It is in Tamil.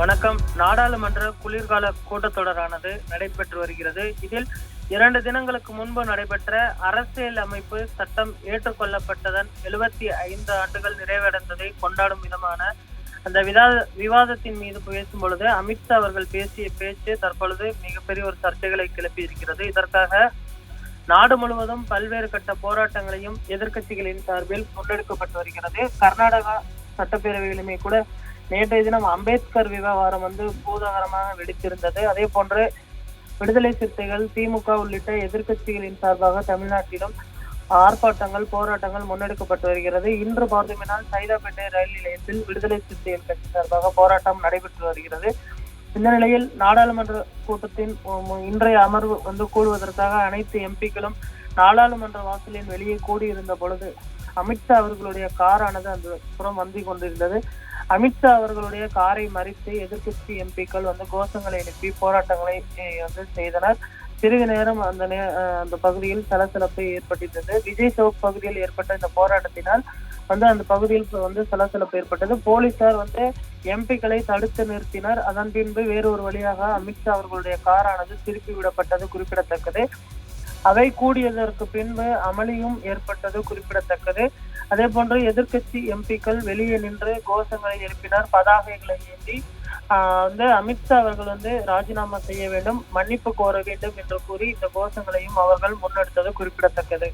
வணக்கம். நாடாளுமன்ற குளிர்கால கூட்டத்தொடரானது நடைபெற்று வருகிறது. இதில் இரண்டு தினங்களுக்கு முன்பு நடைபெற்ற அரசியல் அமைப்பு சட்டம் ஏற்றுக்கொள்ளப்பட்டதன் எழுபத்தி ஐந்து ஆண்டுகள் நிறைவடைந்ததை கொண்டாடும் விதமான அந்த விதா விவாதத்தின் மீது பேசும் பொழுது அமித்ஷா அவர்கள் பேசிய பேச்சு தற்பொழுது மிகப்பெரிய ஒரு சர்ச்சைகளை கிளப்பி இருக்கிறது. இதற்காக நாடு முழுவதும் பல்வேறு கட்ட போராட்டங்களையும் எதிர்க்கட்சிகளின் சார்பில் முன்னெடுக்கப்பட்டு வருகிறது. கர்நாடகா சட்டப்பேரவையிலுமே கூட நேற்றைய தினம் அம்பேத்கர் விவகாரம் வந்து பூதாகரமாக வெடித்திருந்தது. அதே போன்று விடுதலை சிறுத்தைகள் திமுக உள்ளிட்ட எதிர்க்கட்சிகளின் சார்பாக தமிழ்நாட்டிலும் ஆர்ப்பாட்டங்கள் போராட்டங்கள் முன்னெடுக்கப்பட்டு வருகிறது. இன்று பார்த்தோமெனால் சைதாப்பேட்டை ரயில் நிலையத்தில் விடுதலை சிறுத்தைகள் கட்சி சார்பாக போராட்டம் நடைபெற்று வருகிறது. இந்த நிலையில் நாடாளுமன்ற கூட்டத்தின் இன்றைய அமர்வு வந்து கூடுவதற்காக அனைத்து எம்பிக்களும் நாடாளுமன்ற வாசலின் வெளியே கூடியிருந்த பொழுது அமித்ஷா அவர்களுடைய காரானது அந்த புறம் வந்து கொண்டிருந்தது. அமித்ஷா அவர்களுடைய காரை மறித்து எதிர்க்கட்சி எம்பிக்கள் வந்து கோஷங்களை எழுப்பி போராட்டங்களை வந்து செய்தனர். சிறிது நேரம் அந்த நே- அந்த பகுதியில் சலசலப்பு ஏற்பட்டிருந்தது. விஜய் சவுக் பகுதியில் ஏற்பட்ட இந்த போராட்டத்தினால் வந்து அந்த பகுதியில் வந்து சலசலப்பு ஏற்பட்டது. போலீசார் வந்து எம்பிக்களை தடுத்து நிறுத்தினர். அதன் பின்பு வேறு ஒரு வழியாக அமித்ஷா அவர்களுடைய காரானது திருப்பி விடப்பட்டது குறிப்பிடத்தக்கது. அவை கூடியதற்கு பின்பு அமளியும் ஏற்பட்டது குறிப்பிடத்தக்கது. அதே போன்று எதிர்க்கட்சி எம்பிக்கள் வெளியே நின்று கோஷங்களை எழுப்பினார். பதாகைகளை ஏந்தி வந்து அமித்ஷா அவர்கள் வந்து ராஜினாமா செய்ய வேண்டும் மன்னிப்பு கோர வேண்டும் என்று கூறி இந்த கோஷங்களையும் அவர்கள் முன்னெடுத்தது குறிப்பிடத்தக்கது.